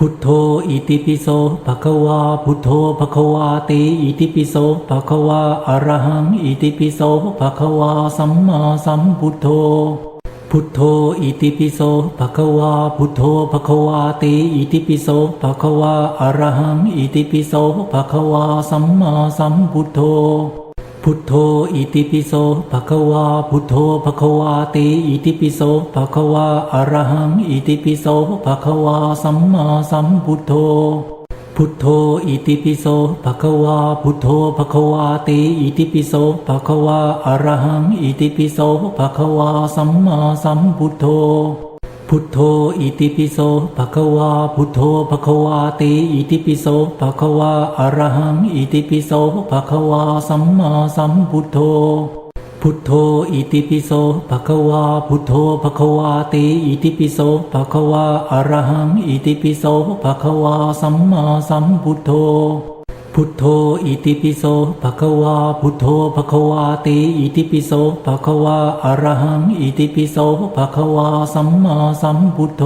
พุทโธอิติปิโสภะคะวาพุทโธภะคะวาติอิติปิโสภะคะวาอะระหังอิติปิโสภะคะวาสัมมาสัมพุทโธพุทโธอิติปิโสภะคะวาพุทโธภะคะวาติอิติปิโสภะคะวาอะระหังอิติปิโสภะคะวาสัมมาสัมพุทโธ พุทโธอิติปิโสภะคะวาพุทโธภะคะวาติอิติปิโสภะคะวาอรหังอิติปิโสภะคะวาสัมมาสัมพุทโธพุทโธอิติปิโสภะคะวาพุทโธภะคะวาติอิติปิโสภะคะวาอรหังอิติปิโสภะคะวาสัมมาสัมพุทโธ พุทโธอิติปิโสภะคะวาพุทโธภะคะวาติอิติปิโสภะคะวาอะระหังอิติปิโสภะคะวาสัมมาสัมพุทโธพุทโธอิติปิโสภะคะวาพุทโธภะคะวาติอิติปิโสภะคะวาอะระหังอิติปิโสภะคะวาสัมมาสัมพุทโธ พุทโธอิติปิโสภะคะวาพุทโธภะคะวาติอิติปิโสภะคะวาอะระหังอิติปิโสภะคะวาสัมมาสัมพุทโธ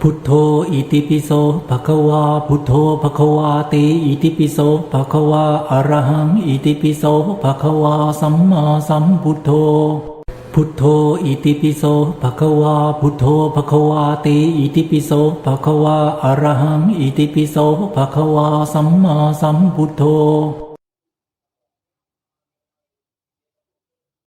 พุทโธอิติปิโสภะคะวาพุทโธภะคะวาติอิติปิโสภะคะวาอะระหังอิติปิโสภะคะวาสัมมาสัมพุทโธ พุทโธอิติปิโสภะคะวาพุทโธภะคะวาติอิติปิโสภะคะวาอรหังอิติปิโสภะคะวาสัมมาสัมพุทโธ